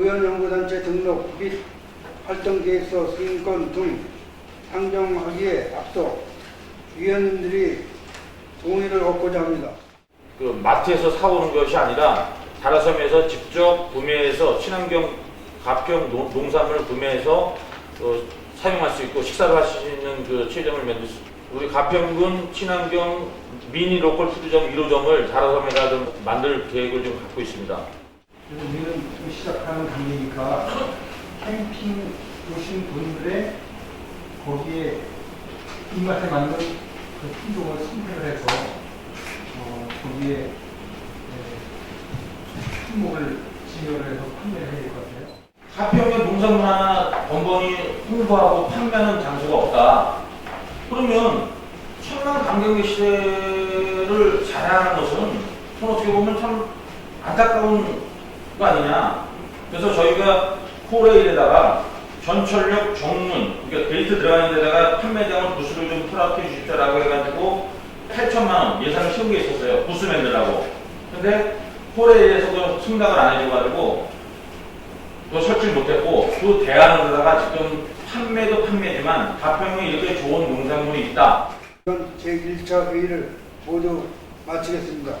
의원연구단체 등록 및 활동 계획서 승인권 등 상정하기에 앞서 위원님들이 동의를 얻고자 합니다. 그 마트에서 사오는 것이 아니라 다라섬에서 직접 구매해서 친환경 농- 농산물을 구매해서 어, 사용할 수 있고 식사를 할 수 있는 그 체점을 만들 수 우리 가평군 친환경 미니 로컬 푸드점 1호점을 다라섬에다 좀 만들 계획을 좀 갖고 있습니다. 우리는 좀 시작하는 단계니까 캠핑 오신 분들의 거기에 입맛에 맞는 그 품종을 선택을 해서 어, 거기에 예, 품목을 진열을 해서 판매를 해야 될 것 같아요. 가평에 농산물 하나 번번이 홍보하고 판매하는 장소가 없다. 그러면 천만 강경계 시대를 자랑하는 것은 어떻게 보면 참 안타까운 거 아니냐. 그래서 저희가 코레일에다가 전철역 정문, 그러니까 게이트 들어가는 데다가 판매장을 부스를 좀 풀업해 주십시오라고 해가지고 8천만 원 예산을 세운 게 있었어요. 부스 만들라고. 근데 코레일에서도 승낙을 안 해줘가지고 또 설치를 못했고 그 대안으로다가 지금 판매도 판매지만 가평에 이렇게 좋은 농산물이 있다. 이번 제1차 회의를 모두 마치겠습니다.